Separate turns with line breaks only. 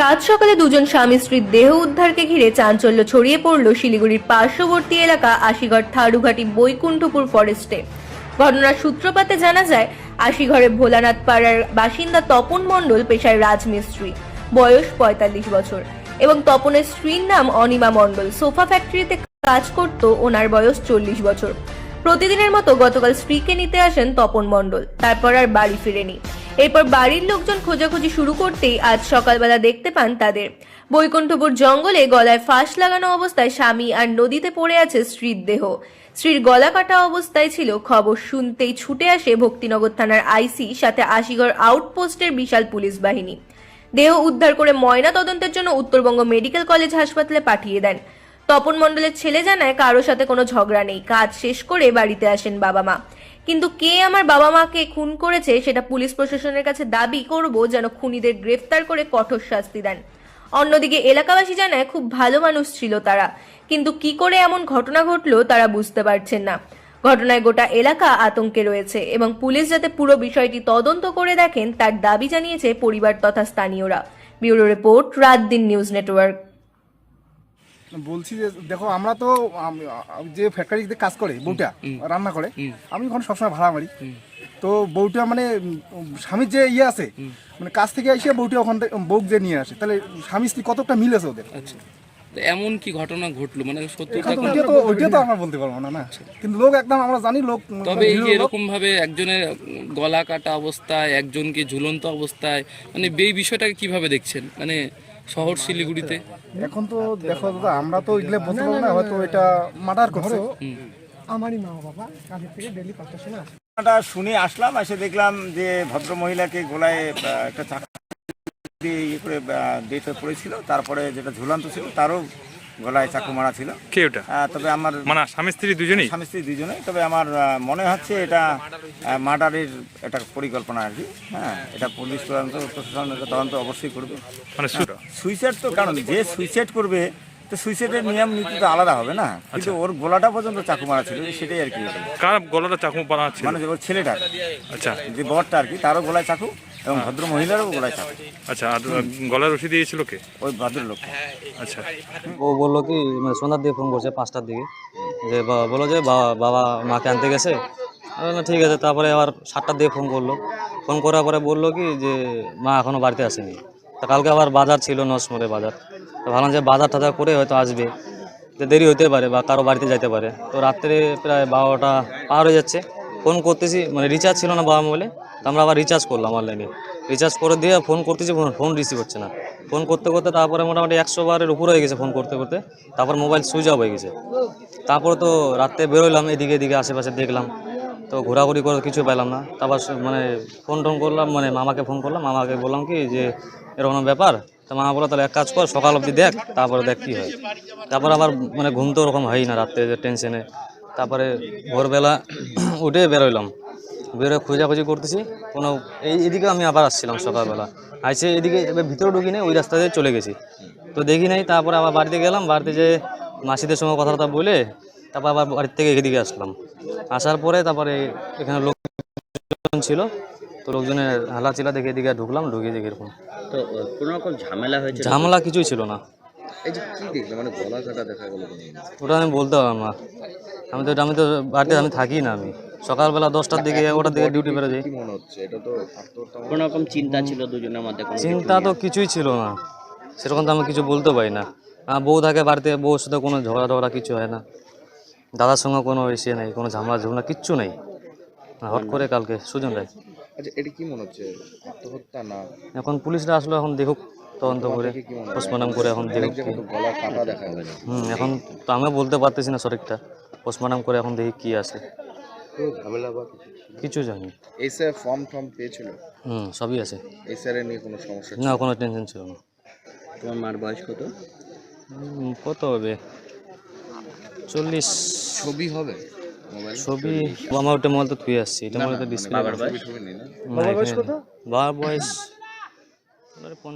সাত সকালে দুজন স্বামী স্ত্রীর দেহ উদ্ধারকে ঘিরে চাঞ্চল্য ছড়িয়ে পড়ল শিলিগুড়ির পার্শ্ববর্তী এলাকা আশিগড় থারুঘাটি বৈকুণ্ঠপুর ফরেস্টে ঘটনার সূত্রপাতে জানা যায় আশিঘরে ভোলানাথ পাড়ার বাসিন্দা তপন মণ্ডল পেশায় রাজমিস্ত্রি। বয়স পঁয়তাল্লিশ বছর এবং তপনের স্ত্রীর নাম অনিমা মণ্ডল। সোফা ফ্যাক্টরিতে কাজ করত ওনার বয়স চল্লিশ বছর। প্রতিদিনের মতো গতকাল স্ত্রীকে নিতে আসেন তপন মণ্ডল। তারপর আর বাড়ি ফিরেনি। এরপর বাড়ির লোকজন খোঁজাখুঁজি শুরু করতেই আজ সকালবেলা দেখতে পান তাদের। বৈকুণ্ঠপুর জঙ্গলে গলায় ফাঁস লাগানো অবস্থায় স্বামী আর নদীতে পড়ে আছে স্ত্রীর দেহ। স্ত্রীর গলা কাটা অবস্থায় ছিল খবর শুনতেই ছুটে আসে ভক্তিনগর থানার আইসি, সাথে আশিগড় আউটপোস্টের বিশাল পুলিশ বাহিনী। দেহ উদ্ধার করে ময়না তদন্তের জন্য উত্তরবঙ্গ মেডিকেল কলেজ হাসপাতালে পাঠিয়ে দেন। তপন মণ্ডলের ছেলে জানায় কারোর সাথে কোনো ঝগড়া নেই। কাজ শেষ করে বাড়িতে আসেন বাবা মা। কিন্তু কে আমার বাবা মাকে খুন করেছে সেটা পুলিশ প্রশাসনের কাছে দাবি করব যেন খুনিদের গ্রেফতার করে কঠোর শাস্তি দেন। অন্যদিকে এলাকাবাসী জানায় খুব ভালো মানুষ ছিল তারা, কিন্তু কি করে এমন ঘটনা ঘটলো তারা বুঝতে পারছেন না। ঘটনায় গোটা এলাকা আতঙ্কে রয়েছে এবং পুলিশ যাতে পুরো বিষয়টি তদন্ত করে দেখেন তার দাবি জানিয়েছে পরিবার তথা স্থানীয়রা। ব্যুরো রিপোর্ট, রাত দিন নিউজ নেটওয়ার্ক।
বলছি যে দেখো আমরা তো যে ফ্যাক্টরিতে কাজ করে বউটা রান্না করে আমি ওখানে সবসময় ভাড়া মারি। তো বউটা মানে স্বামীর যে ইয়ে আছে মানে কাজ থেকে এসে বউটা ওখান থেকে বউক যে নিয়ে আসে তাহলে স্বামী স্ত্রী কতটা মিল আছে ওদের?
আচ্ছা। এমন কি ঘটনা ঘটলো? মানে সত্যি
তো ওইটা তো আমরা বলতে পারব না না। কিন্তু লোক একদম আমরা জানি লোক
আচ্ছা। তবে এই যে এরকম ভাবে একজনের গলা কাটা অবস্থায় একজনকে ঝুলন্ত অবস্থায় মানে এই বিষয়টাকে কীভাবে দেখছেন? মানে শহর শিলিগুড়িতে।
এখন তো দেখো দাদা আমরা তো এগুলো বলতে পারব না হয়তো এটা মার্ডার করছে।
আমারই মা বাবা কাজের থেকে ডেলি পাঁচটার সময় আসে।
শুনে আসলাম এসে দেখলাম যে ভদ্র মহিলাকে গোলায় একটা চাকা দিয়ে ইয়ে করে ডেট হয়ে পড়েছিল। তারপরে যেটা ঝুলান্ত ছিল তারও গলায় চাকু মারা ছিল।
কে ওটা?
তবে আমার
মানে স্বামী স্ত্রী দুজনেই?
স্বামী স্ত্রী দুজনে তবে আমার মনে হচ্ছে এটা মার্ডারের একটা পরিকল্পনা আর কি। হ্যাঁ এটা পুলিশ তদন্ত প্রশাসন তদন্ত অবশ্যই করবে।
মানে
সুইসাইড তো কারণ যে সুইসাইড করবে তো সুইসাইডের নিয়ম নীতি তো আলাদা হবে না। কিন্তু ওর গলাটা পর্যন্ত চাকু মারা ছিল সেটাই আর কি।
কার গলাটা চাকু পানা ছিল?
মানে ওর ছেলেটার।
আচ্ছা।
যে বরটা আর কি তারও গলায় চাকু। এবং ভদ্র মহিলারও গলায় চাকু
আচ্ছা আর গলার রশি দিয়েছিল কে?
ওই ভদ্রলোক।
আচ্ছা।
ও বলল কি মানে সন্ধ্যার দিকে ফোন করছে পাঁচটার দিকে। যে বা- বলল যে বাবা মাকে আনতে গেছে। ঠিক আছে। তারপরে আবার সাতটার দিকে ফোন করল। ফোন করার পরে বলল কি যে মা এখনও বাড়িতে আসেনি। তা কালকে আবার বাজার ছিল নসমরে বাজার। তো ভাবলাম যে বাজার টাজার করে হয়তো আসবে। তো দেরি হতে পারে বা কারও বাড়িতে যাইতে পারে। তো রাত্রে প্রায় বারোটা পার হয়ে যাচ্ছে। ফোন করতেছি মানে রিচার্জ ছিল না বাবা মোবাইলে তো আমরা আবার রিচার্জ করলাম অনলাইনে রিচার্জ করে দিয়ে ফোন করতেছি, ফোন- রিসিভ হচ্ছে না। ফোন করতে করতে তারপরে মোটামুটি একশো বারের উপর হয়ে গেছে ফোন করতে করতে। তারপর মোবাইল সুইচ অফ হয়ে গেছে। তারপর তো রাত্রে বেরোলাম এদিকে এদিকে আশেপাশে দেখলাম। তো ঘোরাঘুরি করে কিছু পেলাম না। তারপর মানে ফোন টোন করলাম মানে মামাকে ফোন করলাম। মামাকে বললাম কি যে, এরকম ব্যাপার। তো মামা বলো তাহলে এক কাজ কর, সকাল অবধি দেখ, তারপরে দেখ কী হয়। তারপর আবার মানে ঘুম তো ওরকম হয়ই না রাত্রে টেনশনে তারপরে ভোরবেলা উঠে বেরোইলাম। বেরোয় খোঁজাখুঁজি করতেছি। কোনো এই এদিকে আমি আবার আসছিলাম সকালবেলা। আইসে এদিকে এবার ভিতরে ঢুকি নেই ওই রাস্তা দিয়ে চলে গেছি। তো দেখি নাই তারপরে আবার বাড়িতে গেলাম। বাড়িতে যে মাসিদের সঙ্গে কথাবার্তা বলে তারপর আবার বাড়ির থেকে এদিকে আসলাম। আসার পরে তারপরে এখানে লোকজন ছিল তো লোকজনের হালা চিলা দেখে এদিকে ঢুকলাম ঢুকে দেখি এরকম।
তো কোনো রকম ঝামেলা হয়েছে?
ঝামেলা কিছুই ছিল না।
এই যে কি দেখলে? মানে গলা কাটা দেখা গেল
ওটা আমি বলতে পারলাম না। আমি তো আমি তো বাড়িতে আমি থাকি না আমি। সকালবেলা দশটার দিকে এগারোটার দিকে ডিউটি বেরো যাই
মনে হচ্ছে? এটা তো কোনো রকম চিন্তা ছিল দুজনের মধ্যে
চিন্তা তো কিছুই ছিল না। সেরকম তো আমি কিছু বলতে পারি না। বউ থাকে বাড়িতে বউর সাথে কোনো ঝগড়া ঝগড়া কিছু হয় না। দাদার সঙ্গে কোনো ইসে নেই কোনো ঝামেলা ঝামেলা কিচ্ছু নেই। হট করে কালকে সুজন রায়।
আচ্ছা এটা কি মনে হচ্ছে? আত্মহত্যা না?
এখন পুলিশরা আসলে এখন দেখুক। তদন্ত করে পোস্টমর্টম করে এখন
দেখা।
হুম এখন তো আমিও বলতে পারতেছি না সঠিকটা। পোস্টমর্টম করে এখন দেখি কি আছে। কিছু জানি
এই স্যার ফর্ম টর্ম পেয়েছিল?
হুম সবই আছে।
এই স্যারের নিয়ে কোনো সমস্যা
না কোনো টেনশন ছিল না।
তোমার মার বয়স কত?
কত হবে? চল্লিশ।
ছবি হবে?
ছবি? আমার ওটা মোবাইল তো থুয়ে আসছি এটা মোবাইল তো ডিসপ্লে
বাবার বয়স ছবি নেই না?
বাবার বয়স কত? বাবার বয়স